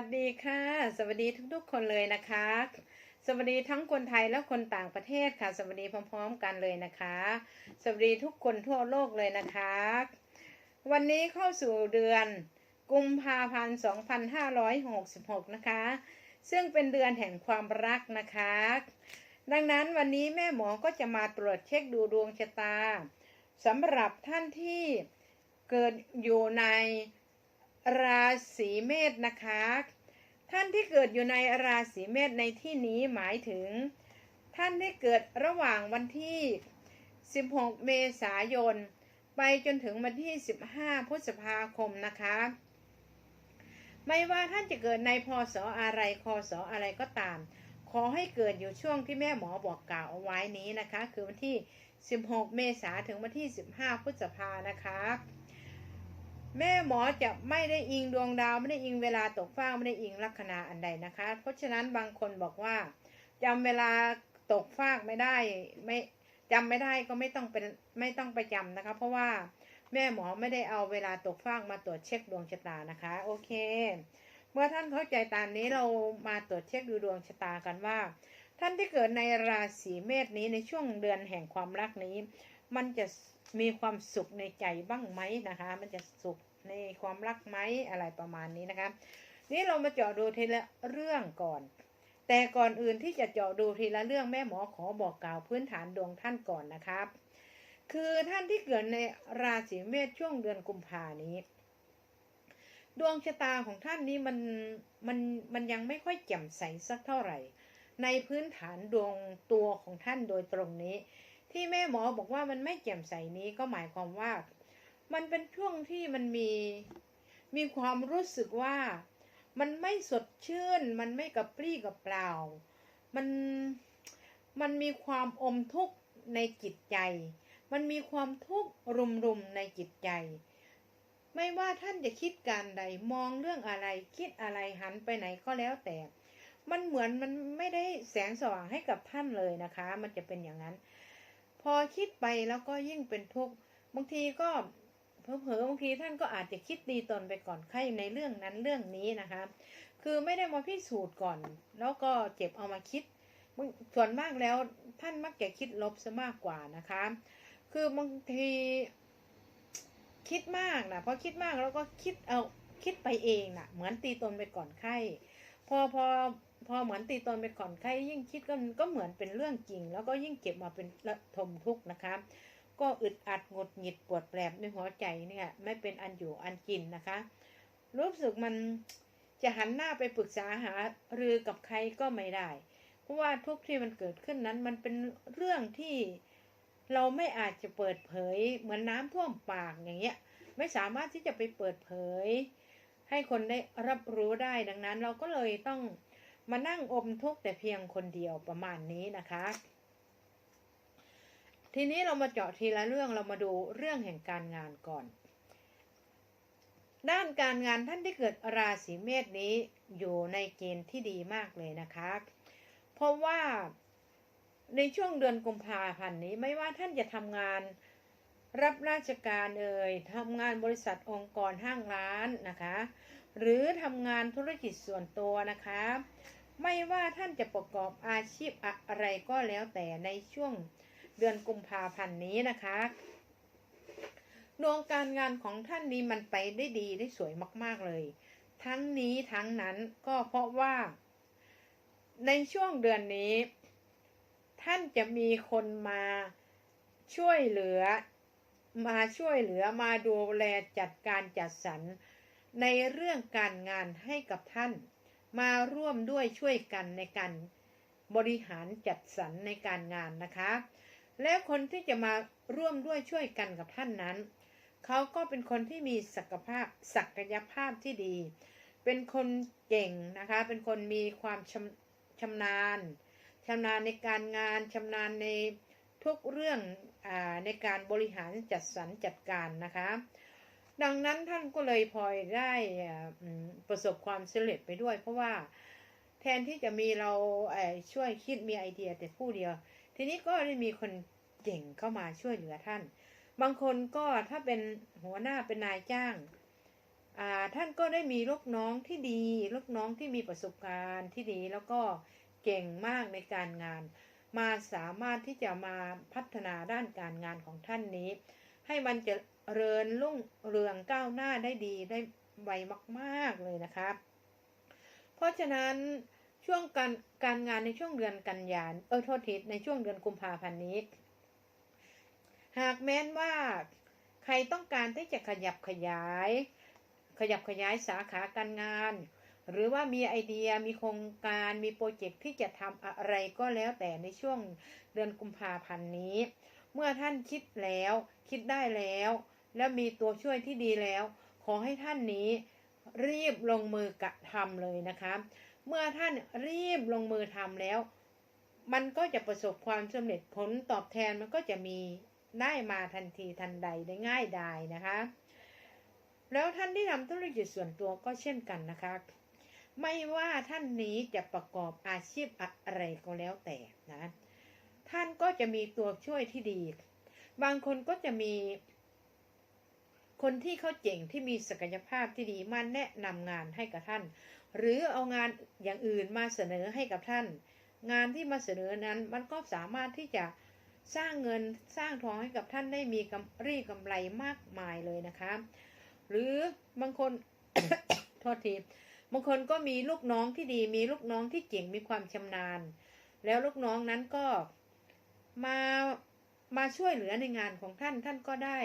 วัสดีค่ะ สวัสดีทุกๆคนเลยนะคะ สวัสดีทั้งคนไทยและคนต่างประเทศค่ะ สวัสดีพร้อม ๆ กันเลยนะคะ สวัสดีทุกคนทั่วโลกเลยนะคะ วันนี้เข้าสู่เดือนกุมภาพันธ์ 2566 นะคะ ซึ่งเป็นเดือนแห่งความรักนะคะ ดังนั้นวันนี้แม่หมอก็จะมาตรวจเช็คดูดวงชะตาสำหรับท่านที่เกิดอยู่ใน ราศีเมษนะคะ ท่านที่เกิดอยู่ในราศีเมษในที่นี้หมายถึง ท่านที่เกิดระหว่างวันที่ 16 เมษายน ไปจนถึงวันที่ 15 พฤษภาคมนะคะ ไม่ว่าท่านจะเกิดในพศอะไรคศอะไรก็ตาม ขอให้เกิดอยู่ช่วงที่แม่หมอบอกกล่าวเอาไว้นี้นะคะ คือวันที่ 16 เมษาถึงวันที่ 15 พฤษภานะคะ แม่หมอจะไม่ได้อิงดวงดาว ไม่ได้อิงเวลาตกฟ้ากไม่ได้อิงลัคนาอันใดนะคะ เพราะฉะนั้นบางคนบอกว่าจำเวลาตกฟากไม่ได้ไม่จำไม่ได้ก็ไม่ต้องเป็นไม่ต้องไปจำนะคะ เพราะว่าแม่หมอไม่ได้เอาเวลาตกฟากมาตรวจเช็คดวงชะตานะคะ โอเค เมื่อท่านเข้าใจตามนี้เรามาตรวจเช็คดูดวงชะตากันว่า ท่านที่เกิดในราศีเมษนี้ในช่วงเดือนแห่งความรักนี้ มันจะมีความสุขในใจบ้างไหมนะคะ มันจะสุข นความรักไหมอะไรประมาณนี้นะคะ นี่เรามาเจาะดูทีละเรื่องก่อน แต่ก่อนอื่นที่จะเจาะดูทีละเรื่องแม่หมอขอบอกกล่าวพื้นฐานดวงท่านก่อนนะครับ คือท่านที่เกิดในราศีเมษช่วงเดือนกุมภานี้ ดวงชะตาของท่านนี้มันมันมันยังไม่ค่อยแจ่มใสสักเท่าไหร่ ในพื้นฐานดวงตัวของท่านโดยตรงนี้ ที่แม่หมอบอกว่ามันไม่แจ่มใสนี้ก็หมายความว่า มันเป็นช่วงที่มันมีมีความรู้สึกว่า มันไม่สดชื่น มันไม่กระปรี้กระเปล่า มันมันมีความอมทุกข์ในจิตใจ มันมีความทุกข์รุมๆในจิตใจ ไม่ว่าท่านจะคิดการใดมองเรื่องอะไร คิดอะไรหันไปไหนก็แล้วแต่ มันเหมือนมันไม่ได้แสงสว่างให้กับท่านเลยนะคะ มันจะเป็นอย่างนั้น พอคิดไปแล้วก็ยิ่งเป็นทุกข์บางทีก็ เผลอๆบางทีท่านก็อาจจะคิดดีตนไปก่อนใครในเรื่องนั้นเรื่องนี้นะคะ คือไม่ได้มาพิสูจน์ก่อน แล้วก็เก็บเอามาคิดส่วนมากแล้วท่านมักจะคิดลบซะมากกว่านะคะ คือบางทีคิดมากนะพอคิดมากแล้วก็คิดเอาคิดไปเองนะเหมือนตีตนไปก่อนไข้พอพอพอเหมือนตีตนไปก่อนไข้ยิ่งคิดก็ก็เหมือนเป็นเรื่องจริง แล้วก็ยิ่งเก็บมาเป็นระทมทุกข์นะคะ ก็อึดอัดหงดหงิดปวดแปลบในหัวใจเนี่ย ไม่เป็นอันอยู่อันกินนะคะ รู้สึกมันจะหันหน้าไปปรึกษาหารือกับใครก็ไม่ได้ เพราะว่าทุกที่มันเกิดขึ้นนั้นมันเป็นเรื่องที่เราไม่อาจจะเปิดเผยเหมือนน้ำท่วมปากอย่างเงี้ย ไม่สามารถที่จะไปเปิดเผย ให้คนได้รับรู้ได้ดังนั้น เราก็เลยต้องมานั่งอมทุกข์แต่เพียงคนเดียวประมาณนี้นะคะ ทีนี้เรามาเจาะทีละเรื่องเรามาดูเรื่องแห่งการงานก่อน ด้านการงานท่านที่เกิดราศีเมษนี้อยู่ในเกณฑ์ที่ดีมากเลยนะคะ เพราะว่าในช่วงเดือนกุมภาพันธ์นี้ไม่ว่าท่านจะทำงานรับราชการเอ่ยทำงานบริษัทองค์กรห้างร้านนะคะ หรือทำงานธุรกิจส่วนตัวนะคะ ไม่ว่าท่านจะประกอบอาชีพอะไรก็แล้วแต่ในช่วง เดือนกุมภาพันธ์นี้นะคะดวงการงานของท่านนี้มันไปได้ดีได้สวยมาก ๆเลย ทั้งนี้ทั้งนั้นก็เพราะว่า ในช่วงเดือนนี้ ท่านจะมีคนมาช่วยเหลือ มาช่วยเหลือมาดูแลจัดการจัดสรรในเรื่องการงานให้กับท่าน มาร่วมด้วยช่วยกันในการบริหารจัดสรรในการงานนะคะ แล้วคนที่จะมาร่วมด้วยช่วยกันกับท่านนั้น เขาก็เป็นคนที่มีศักยภาพศักยภาพที่ดี เป็นคนเก่งนะคะ เป็นคนมีความชำชำนาญชำนาญในการงานชำนาญในทุกเรื่องอในการบริหารจัดสรรจัดการนะคะ ดังนั้นท่านก็เลยพลอยได้ประสบความสำเร็จไปด้วย เพราะว่าแทนที่จะมีเราช่วยคิดมีไอเดียแต่ผู้เดียว ทีนี้ก็ได้มีคนเก่งเข้ามาช่วยเหลือท่าน บางคนก็ถ้าเป็นหัวหน้าเป็นนายจ้างท่านก็ได้มีลูกน้องที่ดี ลูกน้องที่มีประสบการณ์ที่ดีแล้วก็เก่งมากในการงาน มาสามารถที่จะมาพัฒนาด้านการงานของท่านนี้ ให้มันจะเริญรุ่งเรืองก้าวหน้าได้ดีได้ไวมาก ๆเลยนะครับเพราะฉะนั้น ช่วงการการงานในช่วงเดือนกันยานเออโทษทีในช่วงเดือนกุมภาพันธ์นี้ หากแม้นว่าใครต้องการที่จะขยับขยาย ขยับขยายสาขาการงาน หรือว่ามีไอเดียมีโครงการมีโปรเจกต์ที่จะทำอะไรก็แล้วแต่ในช่วงเดือนกุมภาพันธ์นี้ เมื่อท่านคิดแล้วคิดได้แล้ว แล้วมีตัวช่วยที่ดีแล้ว ขอให้ท่านนี้ รีบลงมือกระทำเลยนะคะ เมื่อท่านรีบลงมือทำแล้ว มันก็จะประสบความสำเร็จผลตอบแทนมันก็จะมีได้มาทันทีทันใดได้ง่ายดายนะคะ แล้วท่านที่ทำธุรกิจส่วนตัวก็เช่นกันนะคะ ไม่ว่าท่านนี้จะประกอบอาชีพอะไรก็แล้วแต่นะ ท่านก็จะมีตัวช่วยที่ดี บางคนก็จะมี คนที่เขาเจ๋งที่มีศักยภาพที่ดีมาแนะนำงานให้กับท่าน หรือเอางานอย่างอื่นมาเสนอให้กับท่าน งานที่มาเสนอนั้นมันก็สามารถที่จะสร้างเงินสร้างทองให้กับท่านได้มีกำรีกำไรมากมายเลยนะคะ หรือบางคนโทษทีบางคนก็มีลูกน้องที่ดีมีลูกน้องที่เก่งมีความชำนาญ แล้วลูกน้องนั้นก็มามาช่วยเหลือในงานของท่านท่านก็ได้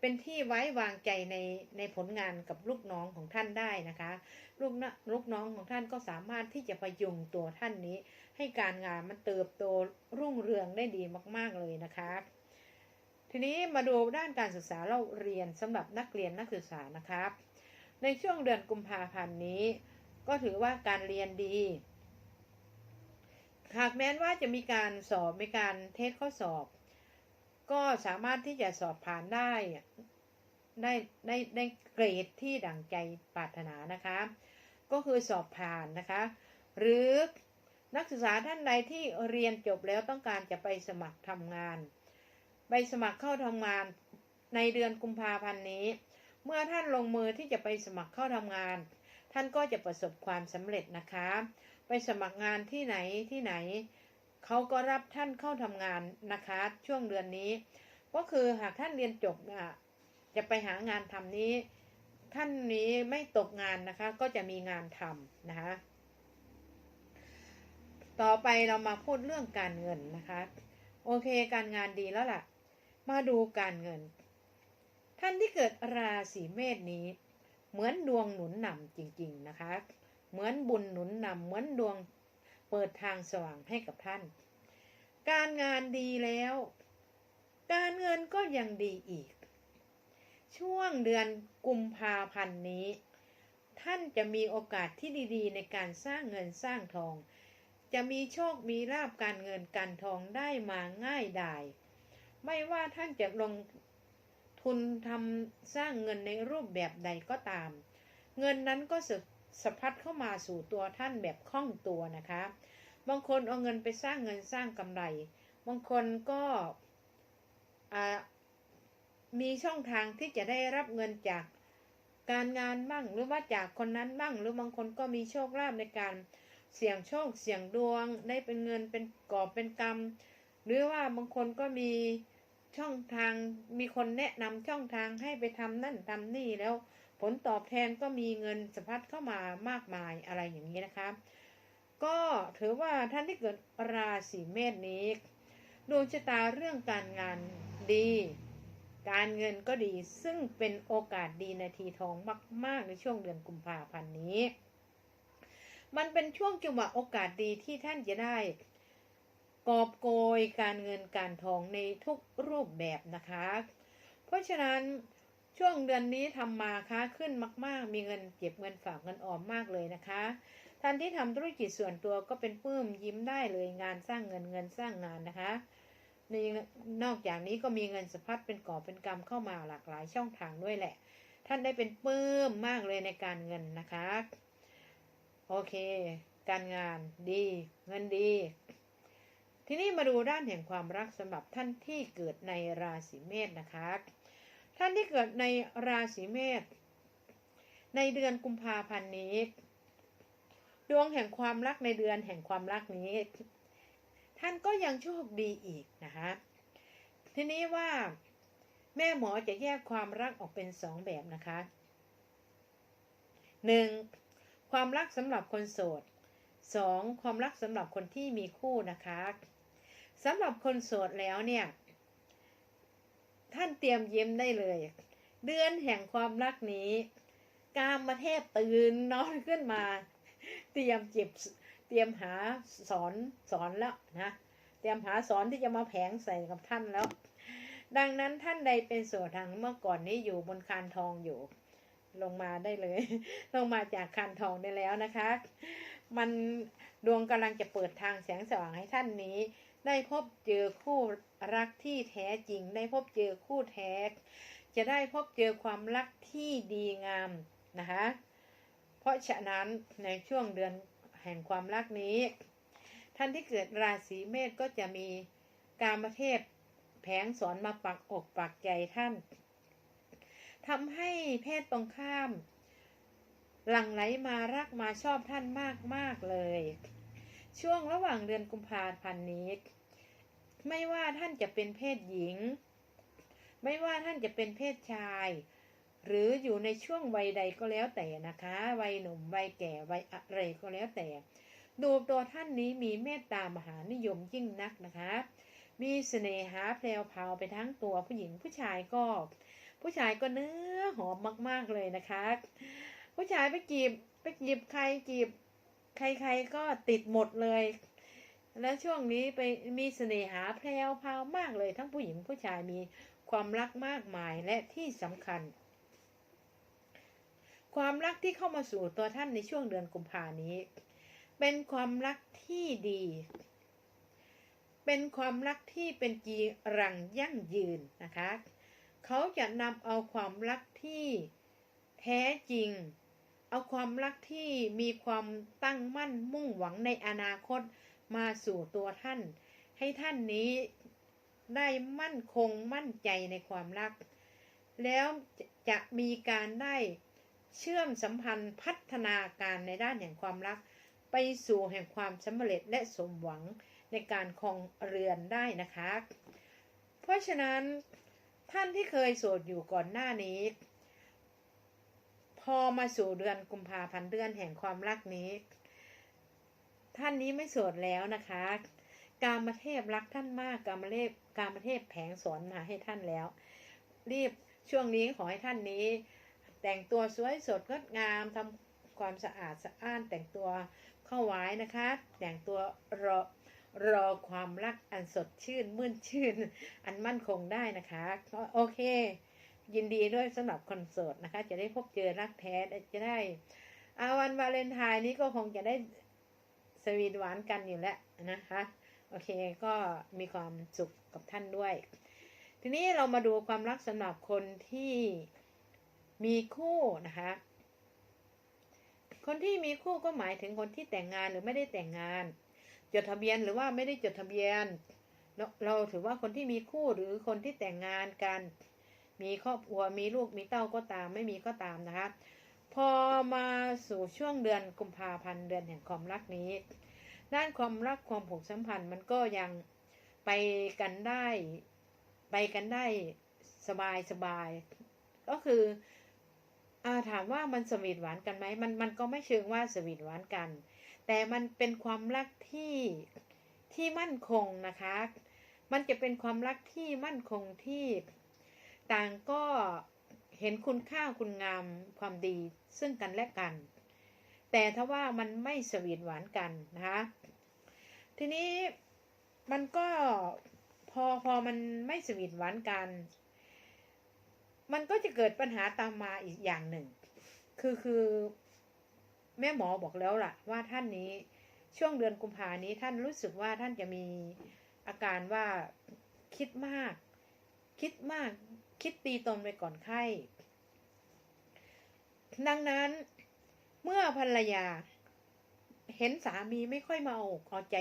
เป็นที่ไว้วางใจในในผลงานกับลูกน้องของท่านได้นะคะลูกนะลูกน้องของท่านก็สามารถที่จะประยุงตัวท่านนี้ ให้การงานมันเติบโตรุ่งเรืองได้ดีมาก ๆเลยนะคะ ทีนี้มาดูด้านการศึกษาเราเรียนสำหรับนักเรียนนักศึกษานะครับ ในช่วงเดือนกุมภาพันธ์นี้ ก็ถือว่าการเรียนดี หากแม้นว่าจะมีการสอบมีการเทสข้อสอบ ก็สามารถที่จะสอบผ่านได้ได้ได้ได้เกรดที่ดั่งใจปรารถนานะคะ ก็คือสอบผ่านนะคะ หรือนักศึกษาท่านใดที่เรียนจบแล้วต้องการจะไปสมัครทำงาน ไปสมัครเข้าทำงานในเดือนกุมภาพันธ์นี้ เมื่อท่านลงมือที่จะไปสมัครเข้าทำงาน ท่านก็จะประสบความสำเร็จนะคะ ไปสมัครงานที่ไหนที่ไหน เขาก็รับท่านเข้าทำงานนะคะ ช่วงเดือนนี้ ก็คือหากท่านเรียนจบอะจะไปหางานทำนี้ ท่านนี้ไม่ตกงานนะคะ ก็จะมีงานทำนะคะ ต่อไปเรามาพูดเรื่องการเงินนะคะ โอเคการงานดีแล้วล่ะ มาดูการเงิน ท่านที่เกิดราศีเมษนี้ เหมือนดวงหนุนนำจริง ๆนะคะ เหมือนบุญหนุนนำเหมือนดวง เปิดทางสว่างให้กับท่าน การงานดีแล้ว การเงินก็ยังดีอีก ช่วงเดือนกุมภาพันธ์นี้ ท่านจะมีโอกาสที่ดีๆ ในการสร้างเงินสร้างทอง จะมีโชคมีลาบการเงินการทองได้มาง่ายดายไม่ว่าท่านจะลงทุนทำสร้างเงินในรูปแบบใดก็ตาม เงินนั้นก็ส สะพัดเข้ามาสู่ตัวท่านแบบคล่องตัวนะคะ บางคนเอาเงินไปสร้างเงินสร้างกำไร บางคนก็มีช่องทางที่จะได้รับเงินจากการงานบ้างหรือว่าจากคนนั้นบ้าง หรือบางคนก็มีโชคลาภในการเสี่ยงโชคเสี่ยงดวง ได้เป็นเงินเป็นกอบเป็นกรรม หรือว่าบางคนก็มีช่องทางมีคนแนะนำช่องทางให้ไปทำนั่นทำนี่แล้ว ผลตอบแทนก็มีเงินสะพัดเข้ามามากมายอะไรอย่างนี้นะคะ ก็ถือว่าท่านที่เกิดราศีเมษนี้ ดวงชะตาเรื่องการงานดี การเงินก็ดีซึ่งเป็นโอกาสดีนาทีทองมาก ๆ ในช่วงเดือนกุมภาพันธ์นี้ มันเป็นช่วงจังหวะโอกาสดีที่ท่านจะได้กอบโกยการเงินการทองในทุกรูปแบบนะคะ เพราะฉะนั้น ช่วงเดือนนี้ทำมาค้าขึ้นมาก ๆ มีเงินเก็บเงินฝากเงินออมมากเลยนะคะท่านที่ทำธุรกิจส่วนตัวก็เป็นปื้มยิ้มได้เลยงานสร้างเงินเงินสร้างงานนะคะในนอกจากนี้ก็มีเงินสะพัดเป็นก่อเป็นกรรมเข้ามาหลากหลายช่องทางด้วยแหละ ท่านได้เป็นปื้มมากเลยในการเงินนะคะ โอเค การงานดี เงินดี ทีนี้มาดูด้านแห่งความรักสำหรับท่านที่เกิดในราศีเมษนะคะ ท่านที่เกิดในราศีเมษในเดือนกุมภาพันธ์นี้ ดวงแห่งความรักในเดือนแห่งความรักนี้ ท่านก็ยังโชคดีอีกนะคะทีนี้ว่าแม่หมอจะแยกความรักออกเป็นสองแบบนะคะหนึ่งความรักสำหรับคนโสดสองความรักสำหรับคนที่มีคู่นะคะสำหรับคนโสดแล้วเนี่ย ท่านเตรียมเยิ้มได้เลย เดือนแห่งความรักนี้ กามมาเทพตื่นนอนขึ้นมา เตรียมเจ็บเตรียมหาสอนสอนแล้วนะเตรียมหาสอนที่จะมาแผงใส่กับท่านแล้ว ดังนั้นท่านใดเป็นโสดทางเมื่อก่อนนี้อยู่บนคานทองอยู่ ลงมาได้เลย ลงมาจากคานทองได้แล้วนะคะ มันดวงกำลังจะเปิดทางแสงสว่างให้ท่านนี้ ได้พบเจอคู่รักที่แท้จริง ได้พบเจอคู่แท้ จะได้พบเจอความรักที่ดีงามนะคะเพราะฉะนั้นในช่วงเดือนแห่งความรักนี้ ท่านที่เกิดราศีเมษก็จะมีการมาเทพแผงสอนมาปักอกปักใจท่านทำให้เพศตรงข้าม หลั่งไหลมารักมาชอบท่านมากมากเลย ช่วงระหว่างเดือนกุมภาพันธ์นี้ ไม่ว่าท่านจะเป็นเพศหญิง ไม่ว่าท่านจะเป็นเพศชาย หรืออยู่ในช่วงวัยใดก็แล้วแต่นะคะ วัยหนุ่มวัยแก่วัยอะไรก็แล้วแต่ ดูตัวท่านนี้มีเมตตามหานิยมยิ่งนักนะคะ มีเสน่หาแพรวพาวไปทั้งตัวผู้หญิงผู้ชายก็ ผู้ชายก็เนื้อหอมมาก ๆเลยนะคะ ผู้ชายไปจีบไปจีบใครจีบใครๆก็ติดหมดเลย และช่วงนี้ไปมีเสน่หาแพรวพาวมากเลย ทั้งผู้หญิงผู้ชายมีความรักมากมายและที่สำคัญ ความรักที่เข้ามาสู่ตัวท่านในช่วงเดือนกุมภานี้ เป็นความรักที่ดี เป็นความรักที่เป็นจีรังยั่งยืนนะคะ เขาจะนำเอาความรักที่แท้จริง เอาความรักที่มีความตั้งมั่นมุ่งหวังในอนาคต มาสู่ตัวท่าน ให้ท่านนี้ได้มั่นคงมั่นใจในความรัก แล้วจะมีการได้เชื่อมสัมพันธ์พัฒนาการในด้านแห่งความรัก ไปสู่แห่งความสำเร็จและสมหวังในการคองเรือนได้นะคะ เพราะฉะนั้นท่านที่เคยโสดอยู่ก่อนหน้านี้ พอมาสู่เดือนกุมภาพันธ์เดือนแห่งความรักนี้ ท่านนี้ไม่โสดแล้วนะคะ กามเทพรักท่านมากกามเทพกามเทพแผงสอนมาให้ท่านแล้ว รีบช่วงนี้ขอให้ท่านนี้ แต่งตัวสวยสดงดงามทำความสะอาดสะอ้านแต่งตัวเข้าไว้นะคะ แต่งตัวรอรอความรักอันสดชื่นมื่นชื่น อันมั่นคงได้นะคะโอเค ยินดีด้วยสำหรับคอนโสดนะคะ จะได้พบเจอรักแท้จะได้อาวันวาเลนไทน์นี้ก็คงจะได้ สวีทหวานกันอยู่แล้วนะคะโอเคก็มีความสุขกับท่านด้วย ทีนี้เรามาดูความรักสำหรับคนที่มีคู่นะคะ คนที่มีคู่ก็หมายถึงคนที่แต่งงานหรือไม่ได้แต่งงาน จดทะเบียนหรือว่าไม่ได้จดทะเบียน เราเราถือว่าคนที่มีคู่หรือคนที่แต่งงานกัน มีครอบครัวมีลูกมีเต้าก็ตาม ไม่มีก็ตามนะคะ พอมาสู่ช่วงเดือนกุมภาพันธ์เดือนแห่งความรักนี้ ด้านความรักความผูกสัมพันธ์มันก็ยังไปกันได้ไปกันได้สบายสบาย ก็คืออาถามว่ามันสวีทหวานกันไหมมันมันก็ไม่เชิงว่าสวีทหวานกัน แต่มันเป็นความรักที่ที่มั่นคงนะคะ มันจะเป็นความรักที่มั่นคงที่ต่างก็เห็นคุณค่าคุณงามความดี ซึ่งกันและกัน แต่ถ้าว่ามันไม่สวีทหวานกันนะคะทีนี้มันก็พอพอมันไม่สวีทหวานกัน มันก็จะเกิดปัญหาตามมาอีกอย่างหนึ่ง คือคือแม่หมอบอกแล้วล่ะ ว่าท่านนี้ช่วงเดือนกุมภานี้ท่านรู้สึกว่าท่านจะมีอาการว่าคิดมาก คิดมาก คิดตีตนไปก่อนไข้ ดังนั้นเมื่อภรรยา เห็นสามีไม่ค่อยมาออกเอาใจ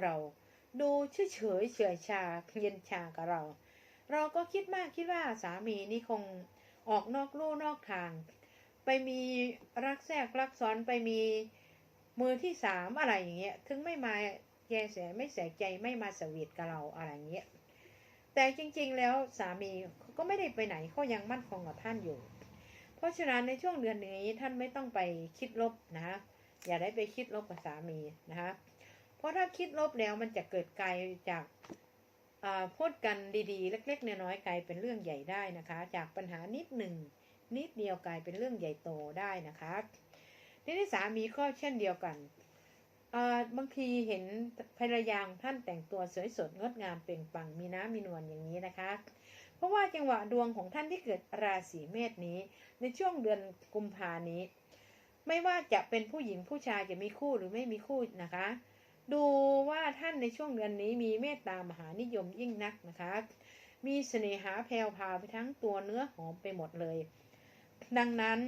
เรา ดูเฉยเฉยเฉยชาเย็นชากับเรา เราก็คิดมากคิดว่าสามีนี่คงออกนอกลู่นอกทาง ไปมีรักแทรกรักซ้อนไปมีมือที่สามอะไรอย่างเงี้ย ถึงไม่มาแยแสไม่ใส่ใจไม่มาสวีทกับเราอะไรเงี้ยแต่จริงๆแล้วสามีก็ไม่ได้ไปไหนเขายังมั่นคงกับท่านอยู่ เพราะฉะนั้นในช่วงเดือนนี้ท่านไม่ต้องไปคิดลบนะอย่าได้ไปคิดลบกับสามีนะคะเพราะถ้าคิดลบแล้วมันจะเกิดไกลจากพูดกันดีๆ เล็กๆน้อยๆกลายเป็นเรื่องใหญ่ได้นะคะ จากปัญหานิดหนึ่งนิดเดียวกลายเป็นเรื่องใหญ่โตได้นะคะทีนี้สามีก็เช่นเดียวกันบางทีเห็นภรรยาท่านแต่งตัวสวยสดงดงามเปล่งปลั่งมีน้ำมีนวลอย่างนี้นะคะ ราะว่าจังหวะดวงของท่านที่เกิดราศีเมษนี้ ในช่วงเดือนกุมภานี้ ไม่ว่าจะเป็นผู้หญิงผู้ชายจะมีคู่หรือไม่มีคู่นะคะ ดูว่าท่านในช่วงเดือนนี้มีเมตตามหานิยมยิ่งนักนะคะ มีเสน่หาแพรวพาไปทั้งตัวเนื้อหอมไปหมดเลย ดังนั้น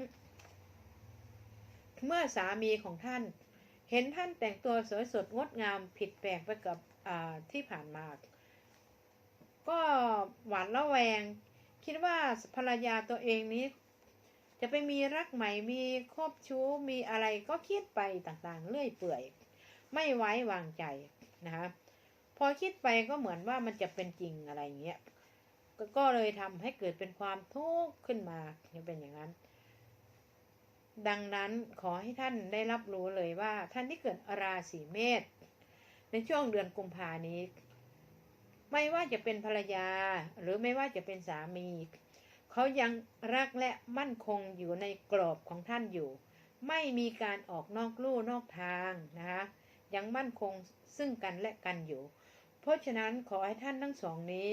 เมื่อสามีของท่าน เห็นท่านแต่งตัวสวยสดงดงามผิดแปลกไปกับที่ผ่านมา ก็หวานละแวง คิดว่าภรรยาตัวเองนี้ จะไปมีรักใหม่มีครอบชู้มีอะไรก็คิดไปต่างๆ เรื่อยเปื่อย ไม่ไว้วางใจนะคะพอคิดไปก็เหมือนว่ามันจะเป็นจริงอะไรเงี้ยก็เลยทำให้เกิดเป็นความทุกข์ขึ้นมาเป็นอย่างนั้น ดังนั้นขอให้ท่านได้รับรู้เลยว่าท่านที่เกิดราศีเมษในช่วงเดือนกุมภานี้ ไม่ว่าจะเป็นภรรยา หรือไม่ว่าจะเป็นสามี เขายังรักและมั่นคงอยู่ในกรอบของท่านอยู่ ไม่มีการออกนอกลู่นอกทางนะคะยังมั่นคงซึ่งกันและกันอยู่ เพราะฉะนั้นขอให้ท่านทั้งสองนี้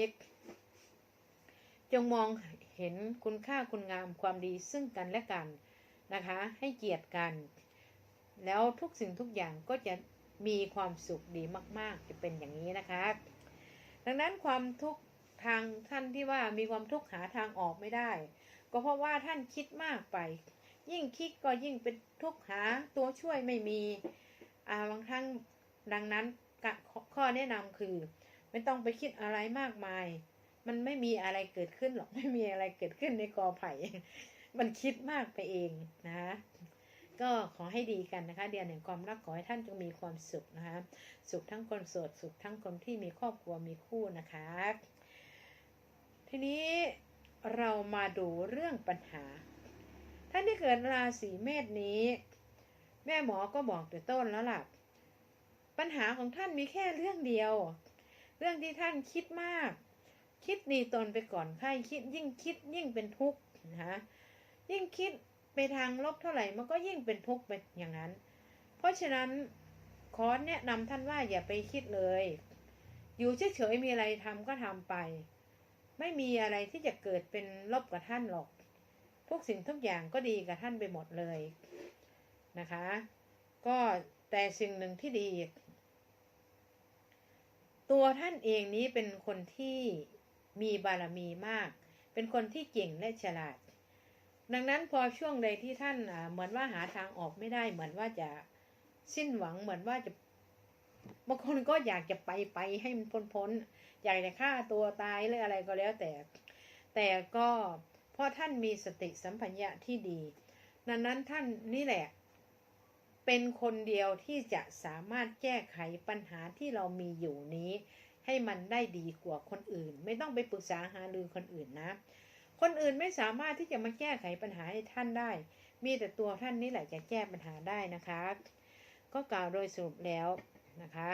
จงมองเห็นคุณค่าคุณงามความดีซึ่งกันและกันนะคะ ให้เกียรติกัน แล้วทุกสิ่งทุกอย่างก็จะมีความสุขดีมาก ๆ จะเป็นอย่างนี้นะคะ ดังนั้นความทุกข์ทางท่านที่ว่ามีความทุกข์หาทางออกไม่ได้ ก็เพราะว่าท่านคิดมากไป ยิ่งคิดก็ยิ่งเป็นทุกข์หาตัวช่วยไม่มีอ่าบางครั้งดังนั้นข้อแนะนำคือ ไม่ต้องไปคิดอะไรมากมาย มันไม่มีอะไรเกิดขึ้นหรอกไม่มีอะไรเกิดขึ้นในกอไผ่ มันคิดมากไปเองนะ ก็ขอให้ดีกันนะคะ เดือนแห่งความรักขอให้ท่านจงมีความสุขนะคะ สุขทั้งคนโสดสุขทั้งคนที่มีครอบครัวมีคู่นะคะ ทีนี้เรามาดูเรื่องปัญหา ท่านที่เกิดราศีเมษนี้ แม่หมอก็บอกแต่ต้นแล้วล่ะ ปัญหาของท่านมีแค่เรื่องเดียว เรื่องที่ท่านคิดมาก คิดดีตนไปก่อนใครคิดยิ่งคิดยิ่งเป็นทุกข์นะคะยิ่งคิด ไปทางลบเท่าไหร่มันก็ยิ่งเป็นทุกข์ไปอย่างนั้น เพราะฉะนั้นขอแนะนำท่านว่าอย่าไปคิดเลย อยู่เฉยๆมีอะไรทำก็ทำไป ไม่มีอะไรที่จะเกิดเป็นลบกับท่านหรอก ทุกสิ่งทุกอย่างก็ดีกับท่านไปหมดเลยนะคะ ก็แต่สิ่งหนึ่งที่ดี ตัวท่านเองนี้เป็นคนที่มีบารมีมาก เป็นคนที่เก่งและฉลาด ดังนั้นพอช่วงใดที่ท่านเหมือนว่าหาทางออกไม่ได้ เหมือนว่าจะสิ้นหวังเหมือนว่าจะบางคนก็อยากจะไปไปให้มันพ้นพ้นอยากจะฆ่าตัวตายหรืออะไรก็แล้วแต่ แต่ก็เพราะท่านมีสติสัมปัญญะที่ดีดังนั้นท่านนี่แหละ เป็นคนเดียวที่จะสามารถแก้ไขปัญหาที่เรามีอยู่นี้ ให้มันได้ดีกว่าคนอื่น ไม่ต้องไปปรึกษาหารือคนอื่นนะ คนอื่นไม่สามารถที่จะมาแก้ไขปัญหาให้ท่านได้ มีแต่ตัวท่านนี่แหละจะแก้ปัญหาได้นะคะ ก็กล่าวโดยสรุปแล้วนะคะ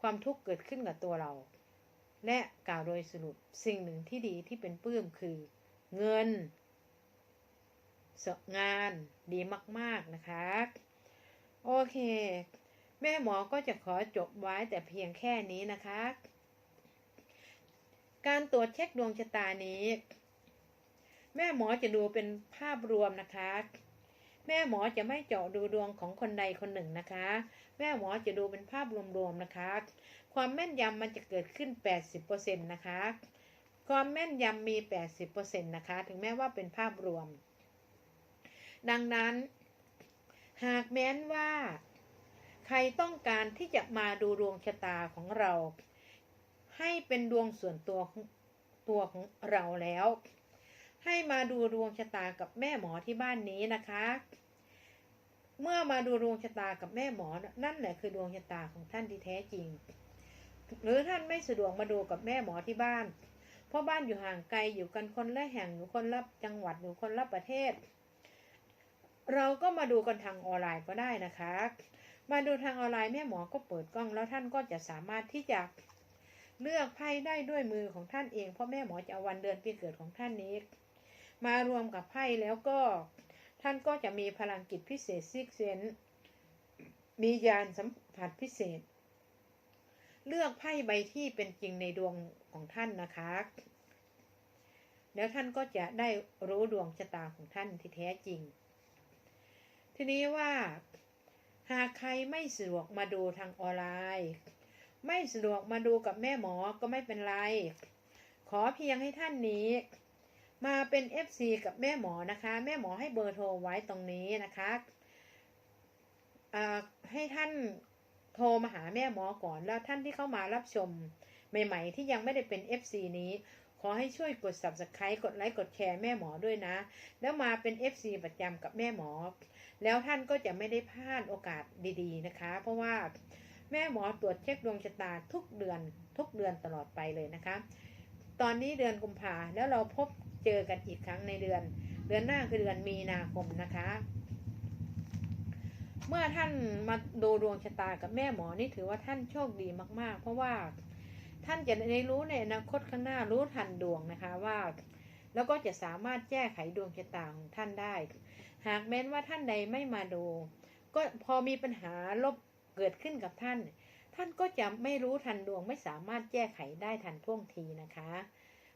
ความทุกข์เกิดขึ้นกับตัวเรา และกล่าวโดยสรุปสิ่งหนึ่งที่ดีที่เป็นปื้มคือ เงินงานดีมาก ๆ นะคะ โอเค แม่หมอก็จะขอจบไว้แต่เพียงแค่นี้นะคะ การตรวจเช็คดวงชะตานี้ แม่หมอจะดูเป็นภาพรวมนะคะ แม่หมอจะไม่เจาะดูดวงของคนใดคนหนึ่งนะคะ แม่หมอจะดูเป็นภาพรวมๆนะคะ ความแม่นยำมันจะเกิดขึ้น 80%นะคะ ความแม่นยำมี 80%นะคะ ถึงแม้ว่าเป็นภาพรวม ดังนั้น หากแม้นว่า ใครต้องการที่จะมาดูดวงชะตาของเรา ให้เป็นดวงส่วนตัวของตัวของเราแล้ว ให้มาดูดวงชะตากับแม่หมอที่บ้านนี้นะคะ เมื่อมาดูดวงชะตากับแม่หมอนั่นแหละคือดวงชะตาของท่านที่แท้จริง หรือท่านไม่สะดวกมาดูกับแม่หมอที่บ้าน เพราะบ้านอยู่ห่างไกลอยู่กันคนละแห่งอยู่คนละจังหวัดอยู่คนละประเทศ เราก็มาดูกันทางออนไลน์ก็ได้นะคะ มาดูทางออนไลน์แม่หมอก็เปิดกล้องแล้วท่านก็จะสามารถที่จะ เลือกไพ่ได้ด้วยมือของท่านเอง เพราะแม่หมอจะเอาวันเดือนปีเกิดของท่านนี้ มารวมกับไพ่แล้วก็ท่านก็จะมีพลังกิจพิเศษซิกเซนมียานสัมผัสพิเศษ เลือกไพ่ใบที่เป็นจริงในดวงของท่านนะคะ แล้วท่านก็จะได้รู้ดวงชะตาของท่านที่แท้จริง ทีนี้ว่า หากใครไม่สะดวกมาดูทางออนไลน์ ไม่สะดวกมาดูกับแม่หมอก็ไม่เป็นไร ขอเพียงให้ท่านนี้ มาเป็น FC กับแม่หมอนะคะ แม่หมอให้เบอร์โทรไว้ตรงนี้นะคะให้ท่านโทรมาหาแม่หมอก่อนแล้วท่านที่เข้ามารับชมใหม่ ๆ ที่ยังไม่ได้เป็น FC นี้ ขอให้ช่วยกด subscribe กดไลค์กดแชร์แม่หมอด้วยนะ แล้วมาเป็น FC ประจำกับแม่หมอ แล้วท่านก็จะไม่ได้พลาดโอกาสดี ๆ นะคะ เพราะว่า แม่หมอตรวจเช็คดวงชะตาทุกเดือนทุกเดือนตลอดไปเลยนะคะ ตอนนี้เดือนกุมภาแล้วเราพบเจอกันอีกครั้งในเดือน เดือนหน้าคือเดือนมีนาคมนะคะ เมื่อท่านมาดูดวงชะตากับแม่หมอนี่ถือว่าท่านโชคดีมากๆ เพราะว่าท่านจะได้รู้ในอนาคตข้างหน้ารู้ทันดวงนะคะว่า แล้วก็จะสามารถแก้ไขดวงชะตาของท่านได้ หากแม้นว่าท่านใดไม่มาดู ก็พอมีปัญหาลบ เกิดขึ้นกับท่าน ท่านก็จะไม่รู้ทันดวงไม่สามารถแก้ไขได้ทันท่วงทีนะคะ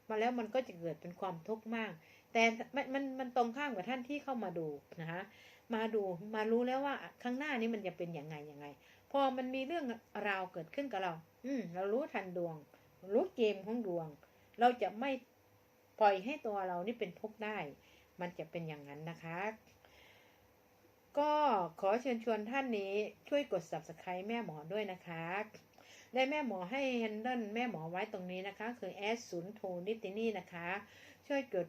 มาแล้วมันก็จะเกิดเป็นความทุกข์มาก แต่มันมันมันตรงข้ามกับท่านที่เข้ามาดูนะคะมาดูมารู้แล้วว่าข้างหน้านี้มันจะเป็นยังไงยังไง พอมันมีเรื่องราวเกิดขึ้นกับเรา อืมเรารู้ทันดวง รู้เกมของดวง เราจะไม่ปล่อยให้ตัวเรานี่เป็นทุกข์ได้ มันจะเป็นอย่างนั้นนะคะ ก็ขอเชิญชวนท่านนี้ช่วยกด subscribe แม่หมอด้วยนะคะ ได้แม่หมอให้ handle แม่หมอไว้ตรงนี้นะคะ คือ s 0 2นิตินี่นะคะ ช่วยกด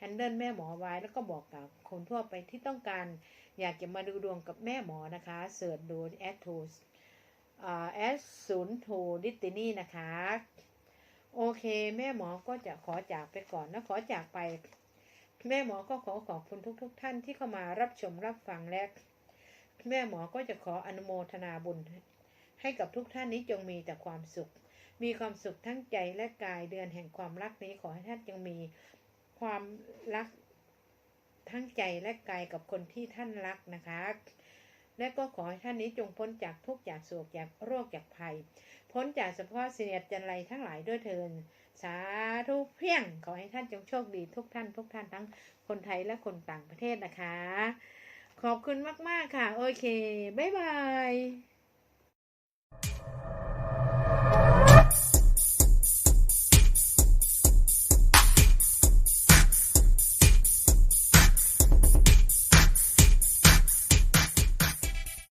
handle แม่หมอไว้แล้วก็บอกกับคนทั่วไปที่ต้องการ อยากจะมาดูดวงกับแม่หมอนะคะเสิร์ชดู s 2 s 0 2นิตินี่นะคะ โอเค แม่หมอก็จะขอจากไปก่อนนะขอจากไป แม่หมอก็ขอขอบคุณทุกๆทท่านที่เข้ามารับชมรับฟังและแม่หมอก็จะขออนุโมทนาบุญ ให้กับทุกท่านนี้จงมีแต่ความสุข มีความสุขทั้งใจและกายเดือนแห่งความรักนี้ขอให้ท่านจงมีความรักทั้งใจและกายกับคนที่ท่านรักนะคะ และก็ขอให้ท่านนี้จงพ้นจากทุกข์จากโศกจากโรคจากภัย พ้นจากสภาพเสียดจันไรทั้งหลายด้วยเทิน สาธุเพียงขอให้ท่านจงโชคดีทุกท่านทุกท่านทั้งคนไทยและคนต่างประเทศนะคะ ขอบคุณมาก ๆ ค่ะ โอเค บ๊ายบาย